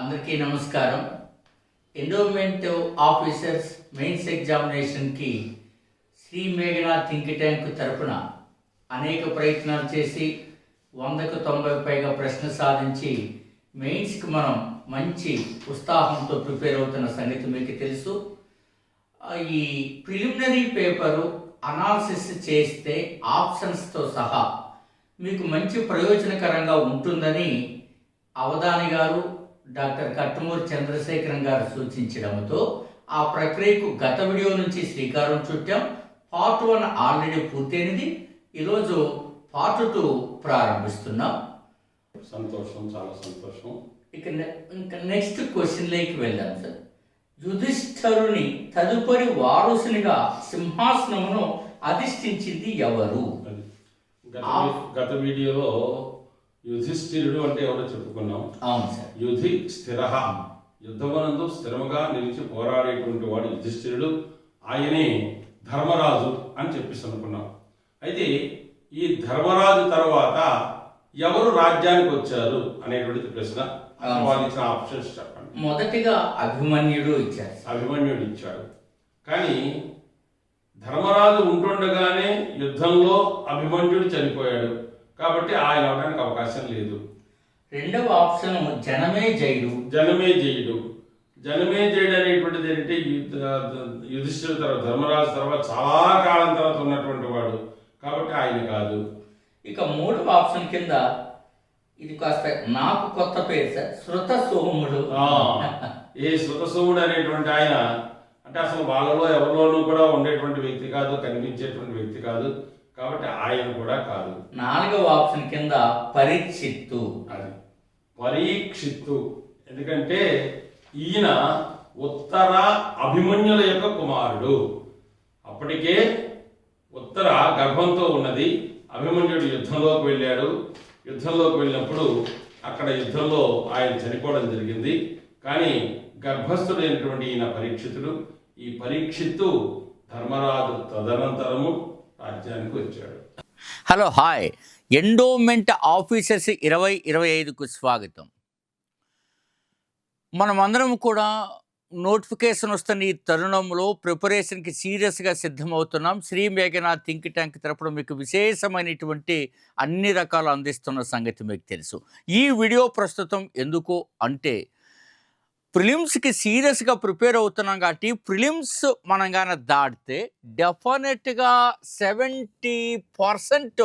అందరికీ నమస్కారం. Endowment officers mains ఎగ్జామినేషన్కి శ్రీ మేఘనా థింక్ ట్యాంక్ తరపున అనేక ప్రయత్నాలు చేసి వందకు తొంభై పైగా ప్రశ్న సాధించి మెయిన్స్కి మనం మంచి ఉత్సాహంతో ప్రిపేర్ అవుతున్న సంగతి మీకు తెలుసు. ఈ ప్రిలిమినరీ పేపరు అనాలిసిస్ చేస్తే ఆప్షన్స్తో సహా మీకు మంచి ప్రయోజనకరంగా ఉంటుందని అవధాని గారు డాక్టర్ కట్టమూరి చంద్రశేఖరన్ గారు సూచించడంతో ఆ ప్రక్రియకు గత వీడియో నుంచి శ్రీకారం చుట్టాం. పార్ట్ వన్ ఆల్రెడీ పూర్తయినది. ఈరోజు పార్ట్ టూ ప్రారంభిస్తున్నాం. సంతోషం చాలా సంతోషం. ఇక ఇంకా నెక్స్ట్ క్వశ్చన్లోకి వెళ్దాం సార్. యుధిష్ఠరుని తదుపరి వారసునిగా సింహాసనమును అధిష్ఠించింది ఎవరు? గత వీడియోలో యుధిష్ఠిరుడు అంటే ఎవరో చెప్పుకున్నాం. అవును సార్. యుధి స్థిర యుద్ధమనందు స్థిరముగా నిలిచి పోరాడేటువంటి వాడు యుధిష్ఠిరుడు. ఆయనే ధర్మరాజు అని చెప్పేసి అనుకున్నాం. అయితే ఈ ధర్మరాజు తర్వాత ఎవరు రాజ్యానికి వచ్చారు అనేటువంటిది ప్రశ్న. వాళ్ళు ఇచ్చిన ఆప్షన్స్ చెప్పండి. మొదటిగా అభిమన్యుడు ఇచ్చారు. అభిమన్యుడు ఇచ్చాడు. కానీ ధర్మరాజు ఉంటుండగానే యుద్ధంలో అభిమన్యుడు చనిపోయాడు. కాబట్టి ఆయన అవడానికి అవకాశం లేదు. రెండవ ఆప్షన్ జనమే జయుడు. జనమే జయుడు. జనమే జయుడు అనేటువంటిది ఏంటంటే యుధిష్ఠుడు తర్వాత ధర్మరాజు తర్వాత చాలా కాలం తర్వాత ఉన్నటువంటి వాడు. కాబట్టి ఆయన కాదు. ఇక మూడవ ఆప్షన్ కింద ఇది కాస్త నాకు కొత్త పేరు సార్ శృత సోముడు ఆ, ఈ సుతసోముడు అనేటువంటి ఆయన అంటే అసలు వాళ్ళలో ఎవరిలోనూ కూడా ఉండేటువంటి వ్యక్తి కాదు కనిపించేటువంటి వ్యక్తి కాదు. కాబట్టి ఆయన కూడా కాదు. నాలుగవ ఆప్షన్ కింద పరీక్షిత్తు. అది. పరీక్షిత్తు. ఎందుకంటే ఈయన ఉత్తర అభిమన్యుల యొక్క కుమారుడు. అప్పటికే ఉత్తర గర్భంతో ఉన్నది. అభిమన్యుడు యుద్ధంలోకి వెళ్ళాడు. యుద్ధంలోకి వెళ్ళినప్పుడు అక్కడ యుద్ధంలో ఆయన చనిపోవడం జరిగింది. కానీ గర్భస్థుడైనటువంటి ఈయన పరీక్షితుడు. ఈ పరీక్షిత్తు ధర్మరాజు తదనంతరము రాజ్యానికి వచ్చాడు. Hello hi. ఎండోమెంట్ ఆఫీసర్స్ ఇరవై ఇరవై ఐదుకు స్వాగతం. మనమందరం కూడా నోటిఫికేషన్ వస్తున్న ఈ తరుణంలో ప్రిపరేషన్కి సీరియస్గా సిద్ధమవుతున్నాం. శ్రీ మేఘనా థింక్ ట్యాంక్ తరపున మీకు విశేషమైనటువంటి అన్ని రకాలు అందిస్తున్న సంగతి మీకు తెలుసు. ఈ వీడియో ప్రస్తుతం ఎందుకు అంటే ప్రిలిమ్స్కి సీరియస్గా ప్రిపేర్ అవుతున్నాం కాబట్టి ప్రిలిమ్స్ మనం కానీ దాటితే డెఫినెట్గా సెవెంటీ పర్సెంట్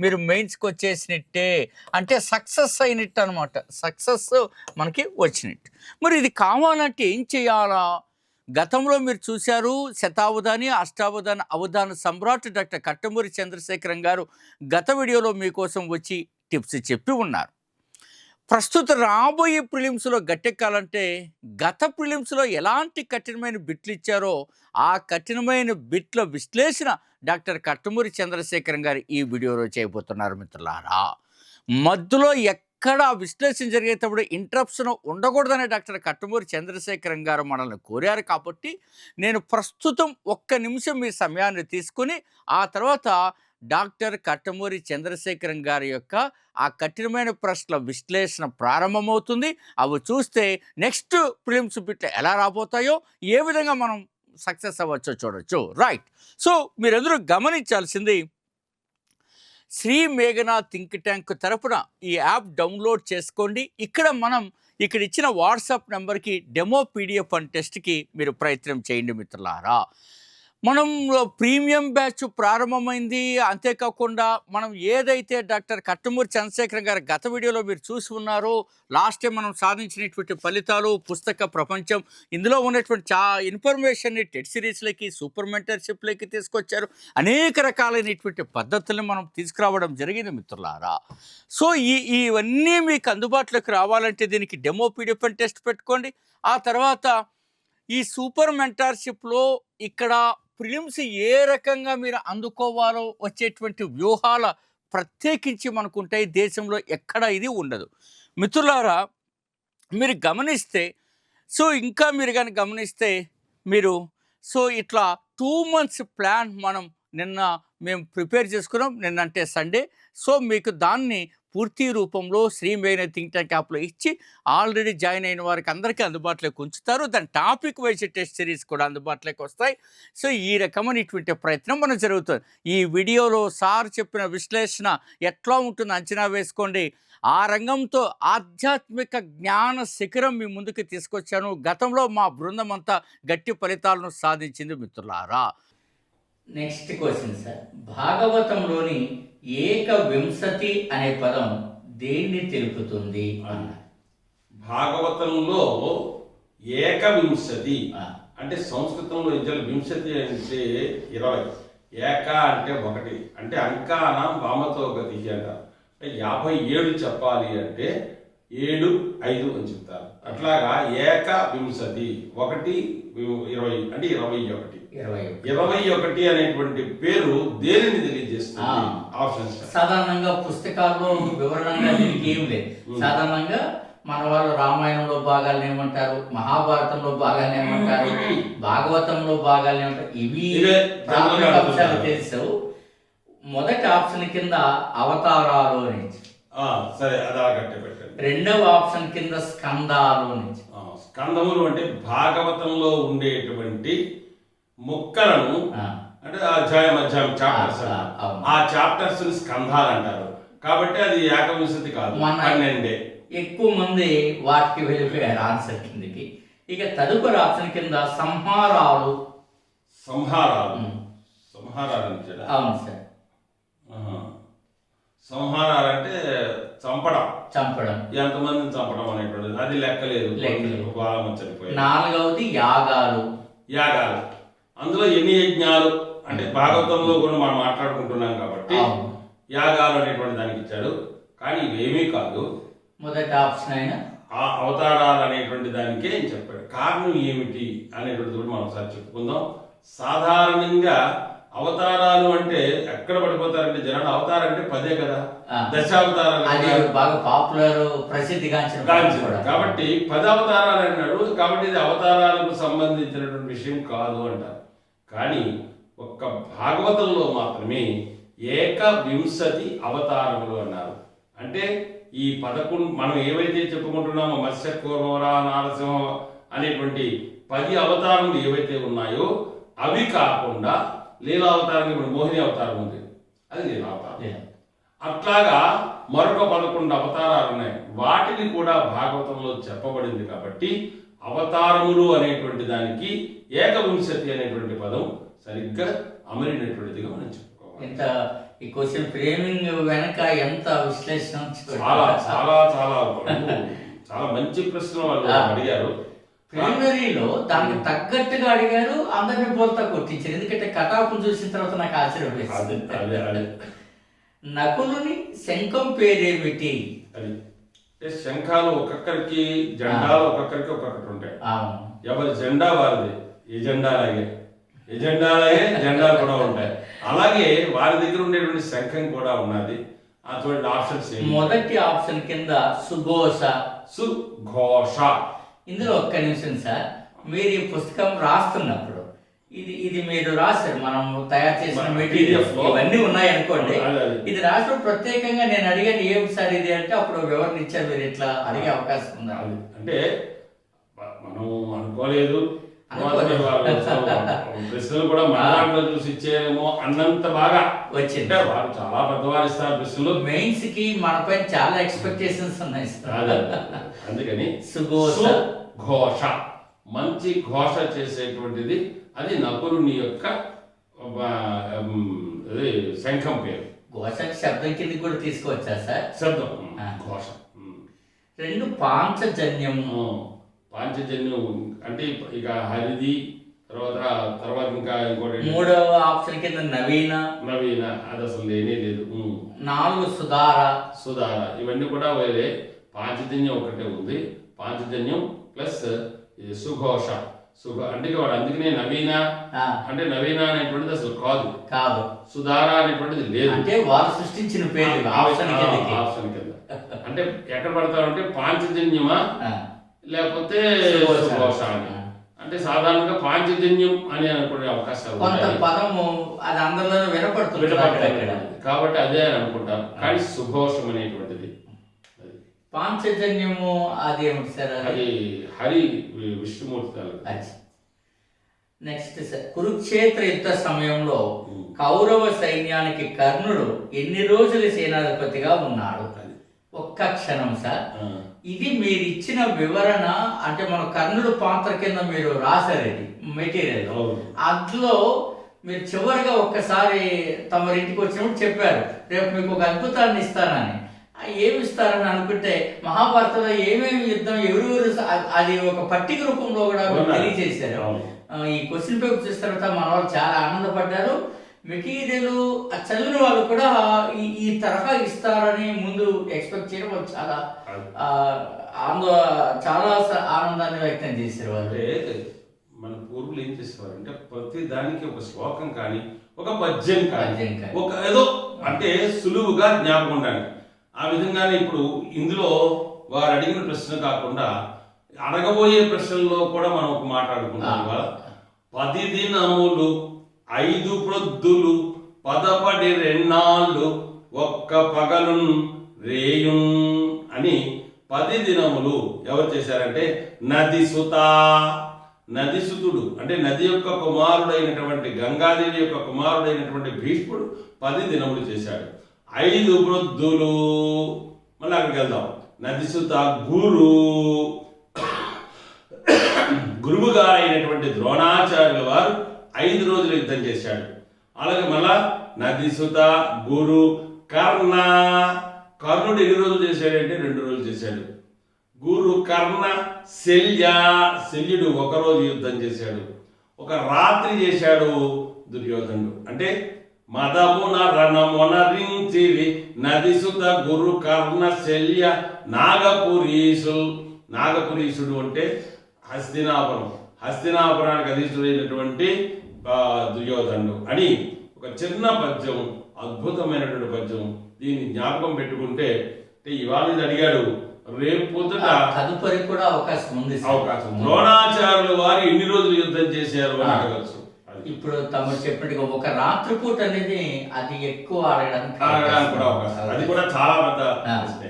మీరు మెయిన్స్కి వచ్చేసినట్టే. అంటే సక్సెస్ అయినట్టు అనమాట సక్సెస్ మనకి వచ్చినట్టు. మరి ఇది కావాలంటే ఏం చేయాలా? గతంలో మీరు చూశారు శతావధాని అష్టావధాని అవధాన సమ్రాట్ డాక్టర్ కట్టమూరి చంద్రశేఖరం గారు గత వీడియోలో మీకోసం వచ్చి టిప్స్ చెప్పి ఉన్నారు. ప్రస్తుత రాబోయే ప్రిలిమ్స్లో గట్టెక్కాలంటే గత ప్రిలిమ్స్లో ఎలాంటి కఠినమైన బిట్లు ఇచ్చారో ఆ కఠినమైన బిట్ల విశ్లేషణ డాక్టర్ కట్టమూరి చంద్రశేఖరం గారు ఈ వీడియోలో చేయబోతున్నారు మిత్రులారా. మధ్యలో ఎక్కడ విశ్లేషణ జరిగేటప్పుడు ఇంటరప్షన్ ఉండకూడదని డాక్టర్ కట్టమూరి చంద్రశేఖరం గారు మనల్ని కోరారు కాబట్టి నేను ప్రస్తుతం ఒక్క నిమిషం మీ సమయాన్ని తీసుకుని ఆ తర్వాత డాక్టర్ కట్టమూరి చంద్రశేఖరం గారి యొక్క ఆ కఠినమైన ప్రశ్నల విశ్లేషణ ప్రారంభమవుతుంది. అవి చూస్తే నెక్స్ట్ ఫిలిమ్స్ బిట్లు ఎలా రాబోతాయో ఏ విధంగా మనం సక్సెస్ అవ్వచ్చో చూడొచ్చు. రైట్. సో మీరందరూ గమనించాల్సింది శ్రీ మేఘనా థింక్ ట్యాంక్ తరపున ఈ యాప్ డౌన్లోడ్ చేసుకోండి. ఇక్కడ మనం ఇక్కడ ఇచ్చిన వాట్సాప్ నెంబర్కి డెమో పీడిఎఫ్ అండ్ టెస్ట్కి మీరు ప్రయత్నం చేయండి మిత్రులారా. మనం ప్రీమియం బ్యాచ్ ప్రారంభమైంది. అంతేకాకుండా మనం ఏదైతే డాక్టర్ కట్టమూరి చంద్రశేఖర్ గారి గత వీడియోలో మీరు చూసి ఉన్నారో లాస్ట్ టైం మనం సాధించినటువంటి ఫలితాలు పుస్తక ప్రపంచం ఇందులో ఉన్నటువంటి చా ఇన్ఫర్మేషన్ని టెట్ సిరీస్లకి సూపర్ మెంటర్షిప్లకి తీసుకొచ్చారు. అనేక రకాలైనటువంటి పద్ధతులను మనం తీసుకురావడం జరిగింది మిత్రులారా. సో ఈ ఇవన్నీ మీకు అందుబాటులోకి రావాలంటే దీనికి డెమో పీడిఎఫ్ఎన్ టెస్ట్ పెట్టుకోండి. ఆ తర్వాత ఈ సూపర్ మెంటార్షిప్లో ఇక్కడ ప్రిలిమ్స్ ఏ రకంగా మీరు అందుకోవాలో వచ్చేటువంటి వ్యూహాల ప్రత్యేకించి మనకుంటాయి దేశంలో ఎక్కడ ఇది ఉండదు. మిత్రులారా మీరు గమనిస్తే సో ఇంకా మీరు కానీ గమనిస్తే మీరు సో ఇట్లా టూ మంత్స్ ప్లాన్ మనం నిన్న మేము ప్రిపేర్ చేసుకున్నాం. నిన్న అంటే సండే. సో మీకు దాన్ని పూర్తి రూపంలో శ్రీ మేన థింక్ ట్యాంక్ యాప్లో ఇచ్చి ఆల్రెడీ జాయిన్ అయిన వారికి అందరికీ అందుబాటులోకి ఉంచుతారు. దాని టాపిక్ వైజ్ టెస్ట్ సిరీస్ కూడా అందుబాటులోకి వస్తాయి. సో ఈ రకమైనటువంటి ప్రయత్నం మనం జరుగుతుంది. ఈ వీడియోలో సార్ చెప్పిన విశ్లేషణ ఎట్లా ఉంటుందో అంచనా వేసుకోండి. ఆ రంగంతో ఆధ్యాత్మిక జ్ఞాన శిఖరం మీ ముందుకు తీసుకొచ్చాను. గతంలో మా బృందం అంతా గట్టి ఫలితాలను సాధించింది మిత్రులారా. నెక్స్ట్ క్వశ్చన్ సార్ భాగవతంలోని ఏక వింశతి అనే పదం దేన్ని తెలుపుతుంది? భాగవతంలో ఏకవింశతి. ఆ, అంటే సంస్కృతంలో ఇద్దరు వింశతి అంటే ఇరవై. ఏక అంటే ఒకటి. అంటే అంకానం వామతో గతి అంటారు అంటే యాభై ఏడు చెప్పాలి అంటే ఏడు ఐదు అని చెప్తారు. అట్లాగా ఏక వింశతి ఒకటి ఇరవై. అంటే ఇరవై ఒకటి. ఇరవై ఒకటి. అనేటువంటి పేరు దేనిని తెలియజేస్తుంది? ఆ. ఆప్షన్స్. సాధారణంగా పుస్తకాల్లో వివరణంగా దీనికి ఏం లేదు. సాధారణంగా మన వాళ్ళు రామాయణంలో భాగాలను ఏమంటారు? మహాభారతంలో భాగాలను ఏమంటారు? భాగవతంలో భాగాలను ఏమంటారు? ఇవి అంశాలు. తెలుసు. మొదటి ఆప్షన్ కింద అవతారాలు నుంచి సరే అదా పెట్టండి. రెండవ ఆప్షన్ కింద స్కందాలు నుంచి స్కందములు అంటే భాగవతంలో ఉండేటువంటి ముక్కలను అంటే అధ్యాయం అధ్యాయం చాప్టర్స్ ఆ, చాప్టర్స్ స్కంధాలు అంటారు కాబట్టి అది ఏకవింశతి కాదు పన్నెండే. ఎక్కువ మంది వాటికి వెళ్ళిపోయారు ఆన్సర్ కిందకి. ఇక తదుపరి ఆప్షన్ కింద సంహారాలు. సంహారాలు. సంహారాలు? అవును సార్. సంహారాలు అంటే చంపడం. చంపడం. ఎంతమందిని చంపడం అనేటువంటిది. అది లెక్కలేదు. నాలుగవది యాగాలు. యాగాలు. అందులో ఎన్ని యజ్ఞాలు అంటే భాగవతంలో కూడా మనం మాట్లాడుకుంటున్నాం కాబట్టి. యాగాలు అనేటువంటి దానికి ఇచ్చాడు కానీ ఇవేమీ కాదు మొదటి ఆప్షన్ అయినా ఆ అవతారాలు అనేటువంటి దానికే చెప్పాడు కారణం ఏమిటి అనేటువంటిది కూడా మనం ఒకసారి చెప్పుకుందాం సాధారణంగా అవతారాలు అంటే ఎక్కడ పడిపోతారంటే జనాలు అవతారం అంటే పదే కదా. దశావతారాలు. బాగా పాపులర్. కూడా. కాబట్టి పది అవతారాలు అన్నాడు కాబట్టి ఇది అవతారాలకు సంబంధించినటువంటి విషయం కాదు అంటారు కానీ ఒక్క భాగవతంలో మాత్రమే ఏక వింశతి అవతారములు అన్నారు. అంటే ఈ పదకొండు మనం ఏవైతే చెప్పుకుంటున్నామో మత్స్య కూర్మర నారసింహ అనేటువంటి పది అవతారములు ఏవైతే ఉన్నాయో అవి కాకుండా లీలా అవతారం ఇప్పుడు మోహిని అవతారం ఉంది. అది లీలా అవతారం. లేదు. అట్లాగా మరొక పదకొండు అవతారాలు ఉన్నాయి. వాటిని కూడా భాగవతంలో చెప్పబడింది కాబట్టి అవతారములు అనేటువంటి దానికి ఏకవింశతి అనేటువంటి పదం సరిగ్గా అమరినటువంటిదిగా మనం చెప్పుకోవాలి. ఇంత ఈ క్వశ్చన్ ఫ్రేమింగ్ వెనక ఎంత విశ్లేషణ. చాలా చాలా చాలా చాలా మంచి ప్రశ్న వాళ్ళు. అడిగారు. ప్రిలిమినరీలో దానికి తగ్గట్టుగా అడిగారు అందరిని పోల్తా కొట్టించారు. ఎందుకంటే కటాపు చూసిన తర్వాత నాకు ఆశ్చర్యం వేసింది నకులుని శంఖం పేరేమిటి? శంఖాలు ఒక్కొక్కరికి జెండాలు ఒక్కొక్కరికి ఒక్కొక్కటి ఉంటాయి. ఎవరి జెండా వారిది? ఎజెండా లాగే జెండాలు కూడా ఉంటాయి. అలాగే వారి దగ్గర ఉండేటువంటి శంఖం కూడా ఉన్నది. చూడండి ఆప్షన్స్? మొదటి ఆప్షన్ కింద సుఘోష. సుఘోష. ఇందులో ఒక్క నిమిషం సార్. మీరు ఈ పుస్తకం రాస్తున్నప్పుడు ఇది ఇది మీరు రాశారు మనం తయారు చేసిన మన మెటీరియల్ PDF లో. ఇవన్నీ ఉన్నాయి అనుకోండి. ఇది రాసినప్పుడు ప్రత్యేకంగా నేను అడిగాను ఏం సార్ ఇది? అంటే అప్పుడు వివరణ ఇచ్చారు మీరు ఇట్లా అడిగే అవకాశం ఉందా? అంటే మనం అనుకోలేదు. ప్రశ్నలు కూడా మన దాంట్లో చూసి ఇచ్చేమో అన్నంత బాగా. వచ్చింది. వారు చాలా పెద్దవారు ఇస్తారు ప్రశ్నలు మెయిన్స్కి మనపై చాలా ఎక్స్పెక్టేషన్స్ ఉన్నాయి. అందుకని సుఘోష. ఘోష మంచి ఘోష చేసేటువంటిది అది నకులుని యొక్క ఇది శంఖం పేరు. ఘోష శబ్దం కింద కూడా తీసుకోవచ్చా సార్? శబ్దం. ఘోష. రెండు పాంచజన్యము పాంచజన్యం అంటే ఇక హరిది తర్వాత తర్వాత ఇంకా ఇంకోటి? మూడవ ఆప్షన్ కింద నవీన. నవీన అది అసలు లేనే లేదు. నాలుగు సుధార. సుధార. ఇవన్నీ కూడా వేరే. పాంచజన్యం ఒకటే ఉంది. పాంచజన్యం ప్లస్ ఇది సుఘోష. సుఘ అంటే వాడు అందుకనే నవీన అంటే నవీన అనేటువంటిది అసలు కాదు. కాదు. సుధార అనేటువంటిది లేదు. అంటే వారు సృష్టించిన పేరు ఆప్షన్ ఆప్షన్ కింద. అంటే ఎక్కడ పడతారంటే పాంచజన్యమా లేకపోతే అంటే సాధారణంగా పాంచజన్యం అని అనుకునే అవకాశాలు పదము అది అందరిలోనూ వినపడుతుంది. కాబట్టి అదే అని అనుకుంటాం కానీ సుఘోషం అనేటువంటిది. అది. పాంచజన్యము అది ఏమిటి సార్ అది హరి విష్ణుమూర్తి తాలూకు. నెక్స్ట్ సార్ కురుక్షేత్ర యుద్ధ సమయంలో. కౌరవ సైన్యానికి కర్ణుడు ఎన్ని రోజులు సేనాధిపతిగా ఉన్నాడు. ఒక్క క్షణం సార్. ఇది మీరు ఇచ్చిన వివరణ అంటే మన కర్ణుడు పాత్ర కింద మీరు రాశారు ఇది మెటీరియల్. అందులో మీరు చివరిగా ఒక్కసారి తమరి ఇంటికి వచ్చినప్పుడు చెప్పారు రేపు మీకు ఒక అద్భుతాన్ని ఇస్తానని ఆ ఏమి ఇస్తారని అనుకుంటే మహాభారతంలో ఏమేమి యుద్ధం ఎవరెవరు అది ఒక పట్టిక రూపంలో కూడా? తెలియజేశారు. ఈ క్వశ్చన్ పేపర్ చూసిన తర్వాత మన వాళ్ళు చాలా ఆనందపడ్డారు. మెటీరియల్ చదివిన వాళ్ళు కూడా ఈ ఈ తరహా ఇస్తారని ముందు ఎక్స్పెక్ట్ చేయడం చాలా ఆందో చాలా ఆనందాన్ని వ్యక్తం చేశారు వాళ్ళు. మన పూర్వులు ఏం చేసేవారు అంటే ప్రతి దానికి ఒక శ్లోకం కానీ ఒక పద్యం కానీ పద్యం కానీ. ఒక ఏదో అంటే సులువుగా జ్ఞాపకం ఉండాలి. ఆ విధంగానే ఇప్పుడు ఇందులో వారు అడిగిన ప్రశ్న కాకుండా అడగబోయే ప్రశ్నల్లో కూడా మనం ఒక. ఇవాళ. పది దినములు ఐదు ప్రొద్దులు పదపడి రెన్నాళ్ళు ఒక్క పగలున్ రేయున్ అని పది దినములు ఎవరు చేశారంటే నది సుత నది సుతుడు అంటే నది యొక్క కుమారుడైనటువంటి గంగాదేవి యొక్క కుమారుడైనటువంటి భీష్ముడు పది దినములు చేశాడు. ఐదు వృద్ధులు. మళ్ళీ అక్కడికి వెళ్దాం. నదిసుత గురు. గురువుగా అయినటువంటి ద్రోణాచార్యుల వారు ఐదు రోజులు యుద్ధం చేశాడు. అలాగే మళ్ళా నదిసుత గురు కర్ణ. కర్ణుడు ఎన్ని రోజులు చేశాడంటే రెండు రోజులు చేశాడు. గురు కర్ణ శల్య. శల్యుడు ఒక రోజు యుద్ధం చేశాడు. ఒక రాత్రి చేశాడు దుర్యోధనుడు. అంటే మదమున రణమునరించిరి నదిసుత గురు కర్ణ శల్య నాగపురీసు. నాగపురీసుడు అంటే హస్తినాపురం. హస్తినాపురానికి అధీశుడైనటువంటి దుర్యోధనుడు అని ఒక చిన్న పద్యం అద్భుతమైనటువంటి పద్యం దీన్ని జ్ఞాపకం పెట్టుకుంటే అంటే ఇవాళ అడిగాడు రేపు పొద్దుట తదుపరి కూడా అవకాశం ఉంది. అవకాశం ద్రోణాచార్యుల వారు ఎన్ని రోజులు యుద్ధం చేశారు అని అడగచ్చు. ఇప్పుడు తమరు చెప్పినట్టుగా ఒక రాత్రిపూట అనేది అది ఎక్కువ అడగడానికి అవకాశం అది కూడా చాలా పెద్ద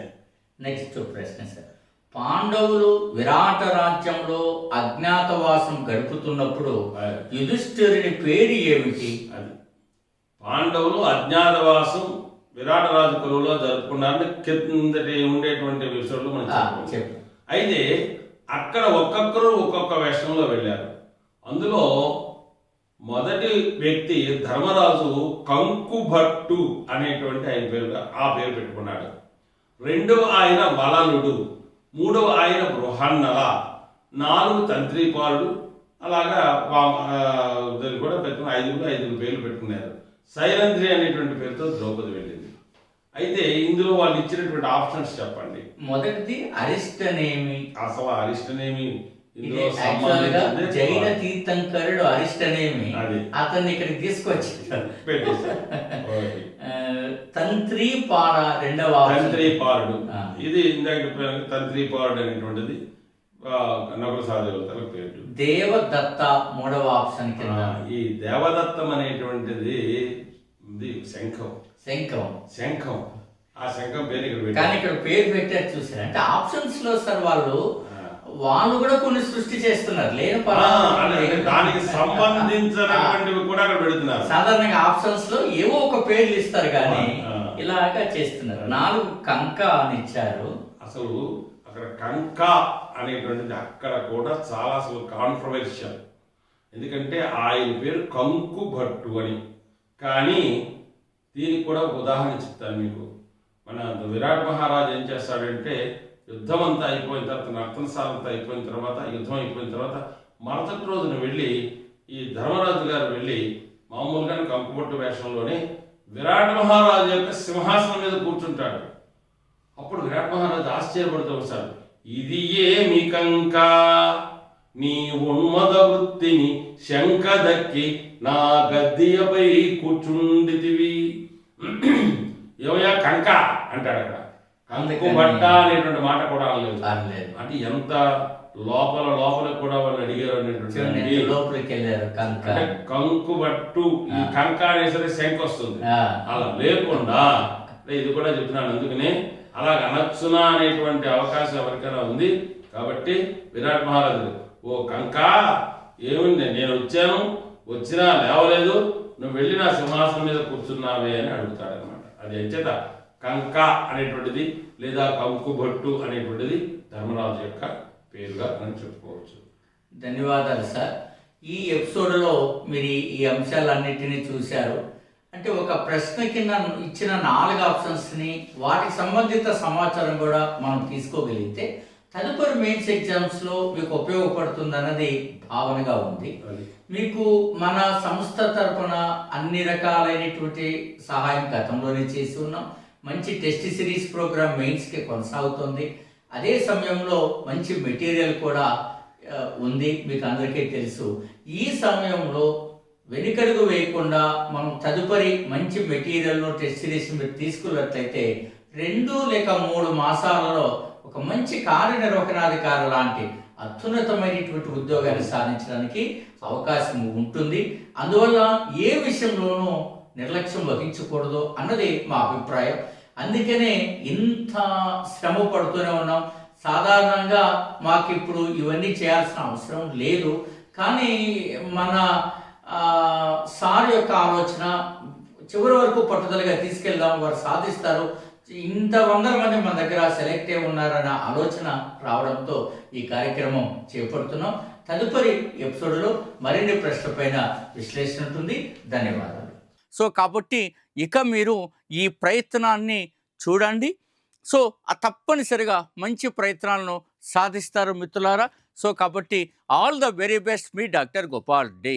నెక్స్ట్ ప్రశ్న సార్. పాండవులు విరాట రాజ్యంలో అజ్ఞాతవాసం గడుపుతున్నప్పుడు. యుధిష్ఠిరుని పేరు ఏమిటి? అది. పాండవులు అజ్ఞాతవాసం విరాట రాజు కులంలో జరుపుకున్నారని కిందటి ఉండేటువంటి విషయంలో మనం. చెప్పు అయితే అక్కడ ఒక్కొక్కరు ఒక్కొక్క వేషంలో వెళ్ళారు. అందులో మొదటి వ్యక్తి ధర్మరాజు కంకుభట్టు అనేటువంటి ఆయన పేరు ఆ పేరు పెట్టుకున్నాడు. రెండవ ఆయన బలనుడు మూడవ ఆయన బృహన్నల నాలుగు తంత్రిపాలుడు అలాగా కూడా పెట్టుకుని ఐదుగురు ఐదుగురు పేర్లు పెట్టుకున్నారు. సైరంధ్రి అనేటువంటి పేరుతో ద్రౌపది వెళ్ళింది. అయితే ఇందులో వాళ్ళు ఇచ్చినటువంటి ఆప్షన్స్ చెప్పండి. మొదటిది అరిష్టనేమి? అసలు అరిష్టనేమి? జైన తీర్థంకరుడు అరిష్టనేమి. అతన్ని ఇక్కడికి. ఆ, తంత్రి పాడ రెండవ. తంత్రి పాలుడు ఆ. ఇది ఇందాక తంత్రి పాలుడు అనేటువంటిది సహదేవతల పేరు దేవదత్త మూడవ ఆప్షన్ కింద ఈ దేవదత్తం అనేటువంటిది శంఖం శంఖం శంఖం ఆ శంఖం పేరు ఇక్కడ కానీ. ఇక్కడ పేరు పెట్టారు చూసారు అంటే ఆప్షన్స్లో సార్ వాళ్ళు. వాళ్ళు కూడా కొన్ని సృష్టి చేస్తున్నారు. లేని దానికి సంబంధించినటువంటివి కూడా అక్కడ పెడుతున్నారు. సాధారణంగా ఆప్షన్స్లో ఏవో ఒక పేర్లు ఇస్తారు కానీ. ఇలాగా చేస్తున్నారు. నాలుగు కంక అని ఇచ్చారు. అసలు అక్కడ కంక అనేటువంటిది అక్కడ కూడా చాలా అసలు కాంట్రవర్షియల్ ఎందుకంటే ఆయన పేరు కంకు భట్టు అని. కానీ దీనికి కూడా ఒక ఉదాహరణ చెప్తాను మీకు. మన విరాట్ మహారాజు ఏం చేస్తాడంటే యుద్ధం అంతా అయిపోయిన తర్వాత నర్తనశాల అంతా అయిపోయిన తర్వాత యుద్ధం అయిపోయిన తర్వాత మరుసటి రోజున వెళ్ళి ఈ ధర్మరాజు గారు వెళ్ళి మామూలుగానే కంకుబొట్టు వేషంలోనే విరాట్ మహారాజు యొక్క సింహాసనం మీద కూర్చుంటాడు. అప్పుడు విరాట్ మహారాజు ఆశ్చర్యపడుతూ వస్తాడు. ఇది ఏమి కంక? నీ ఉన్మద వృత్తిని శంక దక్కి నా గద్దెయపై కూర్చుండితివి. ఏమయ్యా కంక? అంటాడు అక్కడ. కంకు బట్ట అనేటువంటి మాట కూడా అనలేదు. అంటే ఎంత లోపల లోపల కూడా వాళ్ళు అడిగారు అనేటువంటి లోపలికి వెళ్ళారు అంటే కంకు. బట్టు ఈ కంక అనేసరికి శంఖ వస్తుంది. అలా లేకుండా ఇది కూడా చెప్తున్నాను అందుకని అలా అనొచ్చునా అనేటువంటి అవకాశం ఎవరికైనా ఉంది కాబట్టి విరాట్ మహారాజు ఓ కంక ఏముంది? నేను వచ్చాను వచ్చినా లేవలేదు నువ్వు వెళ్ళి నా సింహాసనం మీద కూర్చున్నావే అని అడుగుతాడు అనమాట అది ఎంచేత కంక అనేటువంటిది లేదా కంకు భట్టు అనేటువంటిది ధర్మరాజు యొక్క పేరుగా మనం చెప్పుకోవచ్చు. ధన్యవాదాలు సార్. ఈ ఎపిసోడ్లో మీరు ఈ- అంశాలన్నిటినీ చూశారు. అంటే ఒక ప్రశ్న కింద ఇచ్చిన నాలుగు ఆప్షన్స్ని వాటికి సంబంధిత సమాచారం కూడా మనం తీసుకోగలిగితే తదుపరి మెయిన్స్ ఎగ్జామ్స్లో మీకు ఉపయోగపడుతుందన్నది భావనగా ఉంది. మీకు మన సంస్థ తరపున అన్ని రకాలైనటువంటి సహాయం గతంలోనే చేసి ఉన్నాం. మంచి టెస్ట్ సిరీస్ ప్రోగ్రామ్ మెయిన్స్కి కొనసాగుతుంది. అదే సమయంలో మంచి మెటీరియల్ కూడా ఉంది మీకు అందరికీ తెలుసు. ఈ సమయంలో వెనుకడుగు వేయకుండా మనం తదుపరి మంచి మెటీరియల్ను టెస్ట్ సిరీస్ మీరు తీసుకున్నట్లయితే రెండు లేక మూడు మాసాలలో ఒక మంచి కార్యనిర్వహణాధికారి లాంటి అత్యున్నతమైనటువంటి ఉద్యోగాన్ని సాధించడానికి అవకాశం ఉంటుంది. అందువల్ల ఏ విషయంలోనూ నిర్లక్ష్యం వహించకూడదు అన్నది మా అభిప్రాయం. అందుకనే ఇంత శ్రమ పడుతూనే ఉన్నాం. సాధారణంగా మాకు ఇప్పుడు ఇవన్నీ చేయాల్సిన అవసరం లేదు. కానీ మన సార్ యొక్క ఆలోచన చివరి వరకు పట్టుదలగా తీసుకెళ్దాం వారు సాధిస్తారు. ఇంత వందల మంది మన దగ్గర సెలెక్ట్ అయి ఉన్నారన్న ఆలోచన రావడంతో ఈ కార్యక్రమం చేపడుతున్నాం. తదుపరి ఎపిసోడ్లో మరిన్ని ప్రశ్నలపైన విశ్లేషణ ఉంటుంది. ధన్యవాదాలు. సో కాబట్టి ఇక మీరు ఈ ప్రయత్నాన్ని చూడండి. సో ఆ తప్పనిసరిగా మంచి ప్రయత్నాలను సాధిస్తారు మిత్రులారా. సో కాబట్టి ఆల్ ద వెరీ బెస్ట్ మీ డాక్టర్ గోపాల్ డే.